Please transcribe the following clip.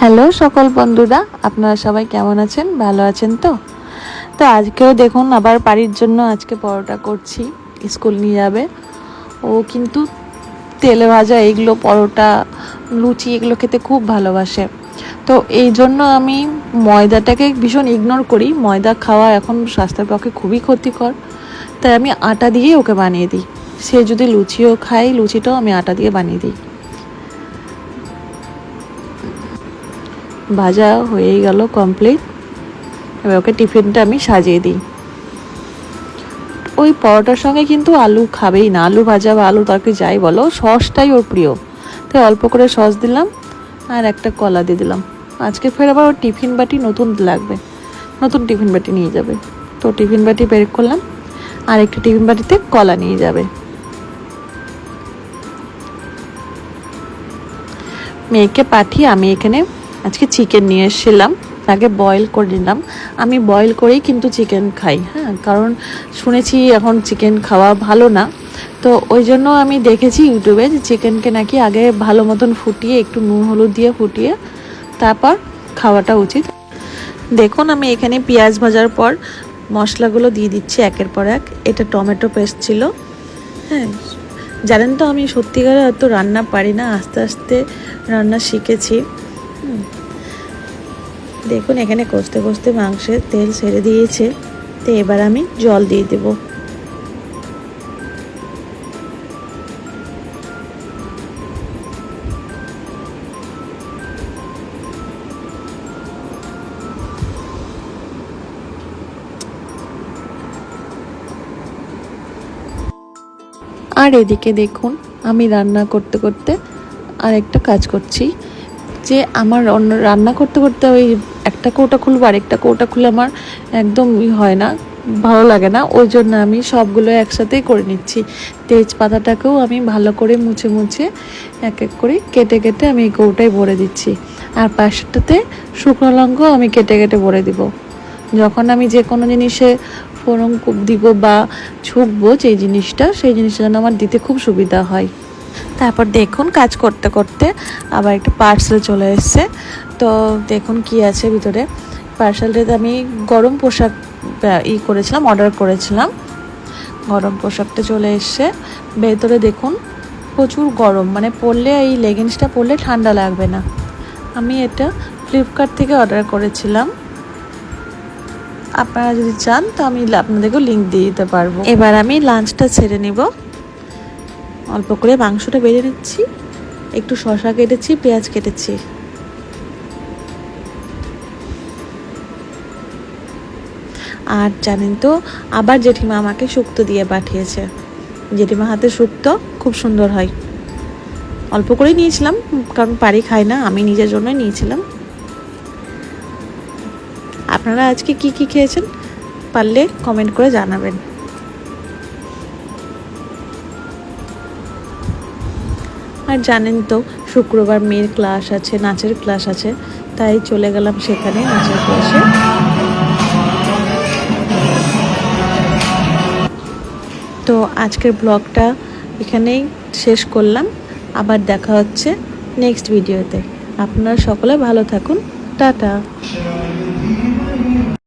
Hello সকল বন্ধুরা, আপনারা সবাই কেমন আছেন? ভালো আছেন তো? তো আজকেও দেখুন আবার বাড়ির জন্য আজকে পরোটা করছি, স্কুল নিয়ে যাবে। ও কিন্তু তেলে ভাজা এগুলো পরোটা, লুচি এগুলো খেতে খুব ভালোবাসে। তো এই জন্য আমি ময়দাটাকে ভীষণ ইগনোর করি। ময়দা খাওয়া এখন স্বাস্থ্যের পক্ষে খুবই ক্ষতিকর। তাই আমি আটা দিয়েই ওকে বানিয়ে দিই। সে যদি লুচিও খায়, লুচিটাও আমি আটা দিয়ে বানিয়ে দিই। ভাজা হয়েই গেল কমপ্লিট এবার ওকে টিফিনটা আমি সাজিয়ে দিই। ওই পরোটার সঙ্গে কিন্তু আলু খাবেই না, আলু ভাজা বা আলু তরকারি যাই বলো, সসটাই ওর প্রিয়। তাই অল্প করে সস দিলাম আর একটা কলা দিয়ে দিলাম। আজকে ফের আবার ওর টিফিন বাটি নতুন লাগবে, নতুন টিফিন বাটি নিয়ে যাবে। তো টিফিন বাটি বের করলাম, আর একটা টিফিন বাটিতে কলা নিয়ে যাবে। মেয়েকে পাঠিয়ে আমি এখানে আজকে চিকেন নিয়ে এসেছিলাম। আগে বয়েল করে নিলাম। আমি বয়েল করেই কিন্তু চিকেন খাই হ্যাঁ? কারণ শুনেছি এখন চিকেন খাওয়া ভালো না। তো ওই জন্য আমি দেখেছি ইউটিউবে যে চিকেনকে নাকি আগে ভালো মতন ফুটিয়ে, একটু নুন, হলুদ দিয়ে ফুটিয়ে তারপর খাওয়াটা উচিত। দেখুন, আমি এখানে পেঁয়াজ ভাজার পর মশলাগুলো দিয়ে দিচ্ছি একের পর এক। এটা টমেটো পেস্ট ছিল হ্যাঁ? জানেন তো আমি সত্যিকারে এত রান্না পারি না, আস্তে আস্তে রান্না শিখেছি। দেখুন, এখানে কষতে কষতে মাংসের তেল ছেড়ে দিয়েছে। তো এবার আমি জল দিয়ে দেব। আর এদিকে দেখুন, আমি রান্না করতে করতে আর একটা কাজ করছি। যে আমার অন্য রান্না করতে করতে ওই একটা কৌটা খুলবো আর একটা কৌটা খুলে আমার একদম হয় না, ভালো লাগে না। ওই জন্য আমি সবগুলো একসাথেই করে নিচ্ছি। তেজপাতাটাকেও আমি ভালো করে মুছে মুছে এক এক করে কেটে কেটে আমি এই কৌটায় ভরে দিচ্ছি। আর পাশেরটাতে শুকনো লঙ্কাও আমি কেটে কেটে ভরে দিব। যখন আমি যে কোনো জিনিসে ফোড়ন দিব বা ছুকবো যে জিনিসটা, সেই জিনিসটা যেন আমার দিতে খুব সুবিধা হয়। তারপর দেখুন, কাজ করতে করতে আবার একটা পার্সেল চলে এসছে। তো দেখুন কি আছে ভিতরে। পার্সেলটাতে আমি গরম পোশাক ই করেছিলাম, অর্ডার করেছিলাম। গরম পোশাকটা চলে এসছে। ভেতরে দেখুন, প্রচুর গরম। মানে পরলে এই লেগিংসটা পরলে ঠান্ডা লাগবে না। আমি এটা ফ্লিপকার্ট থেকে অর্ডার করেছিলাম। আপনারা যদি চান, তো আমি আপনাদেরকেও লিঙ্ক দিয়ে দিতে পারব। এবার আমি লাঞ্চটা ছেড়ে নিব। অল্প করে মাংসটা বেড়ে নিচ্ছি। একটু শশা কেটেছি, পেঁয়াজ কেটেছি। আর জানেন তো, আবার জেঠিমা আমাকে শুক্তো দিয়ে পাঠিয়েছে। জেঠিমা হাতে শুক্তো খুব সুন্দর হয়। অল্প করেই নিয়েছিলাম, কারণ পারি খাই না, আমি নিজের জন্যই নিয়েছিলাম। আপনারা আজকে কি কি খেয়েছেন, পারলে কমেন্ট করে জানাবেন। আর জানেন তো, শুক্রবার মেয়ের ক্লাস আছে, নাচের ক্লাস আছে, তাই চলে গেলাম সেখানে নাচের ক্লাসে তো আজকের ব্লগটা এখানেই শেষ করলাম। আবার দেখা হচ্ছে নেক্সট ভিডিওতে। আপনারা সকলে ভালো থাকুন। টাটা।